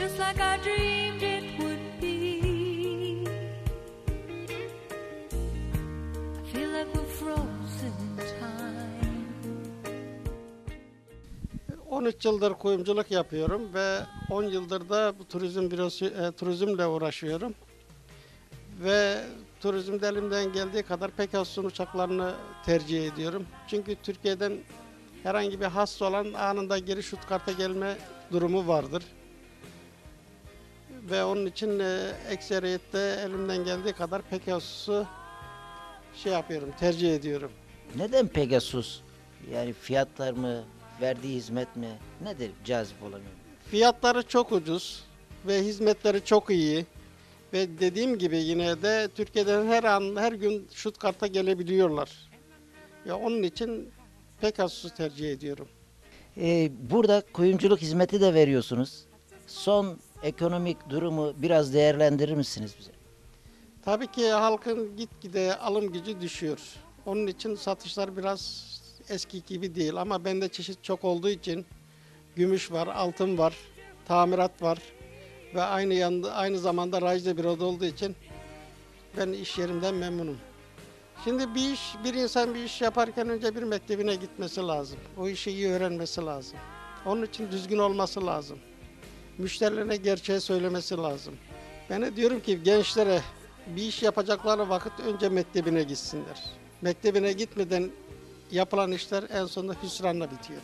like I dreamed it would be. I feel like we're frozen time. 13 yıldır kuyumculuk yapıyorum ve 10 yıldır da turizm bürosu, e, turizmle uğraşıyorum. Ve turizmde elimden geldiği kadar Pegasus'un uçaklarını tercih ediyorum. Çünkü Türkiye'den herhangi bir hasta olan anında geri Stuttgart'a gelme durumu vardır. Ve onun için e, ekseriyette elimden geldiği kadar Pegasus'u şey yapıyorum, tercih ediyorum. Neden Pegasus? Yani fiyatlar mı, verdiği hizmet mi? Nedir cazip olanı? Fiyatları çok ucuz ve hizmetleri çok iyi. Ve dediğim gibi yine de Türkiye'den her an her gün Stuttgart'a gelebiliyorlar. Ya onun için Pegasus'u tercih ediyorum. Ee, burada kuyumculuk hizmeti de veriyorsunuz. Son ekonomik durumu biraz değerlendirir misiniz bize? Tabii ki halkın gitgide alım gücü düşüyor. Onun için satışlar biraz eski gibi değil ama bende çeşit çok olduğu için gümüş var, altın var, tamirat var ve aynı yanda aynı zamanda rajda bir oda olduğu için ben iş yerimden memnunum. Şimdi bir iş, bir insan bir iş yaparken önce bir mektebine gitmesi lazım. O işi iyi öğrenmesi lazım. Onun için düzgün olması lazım. Müşterilerine gerçeği söylemesi lazım. Ben de diyorum ki gençlere bir iş yapacakları vakit önce mektebine gitsinler. Mektebine gitmeden yapılan işler en sonunda hüsranla bitiyor.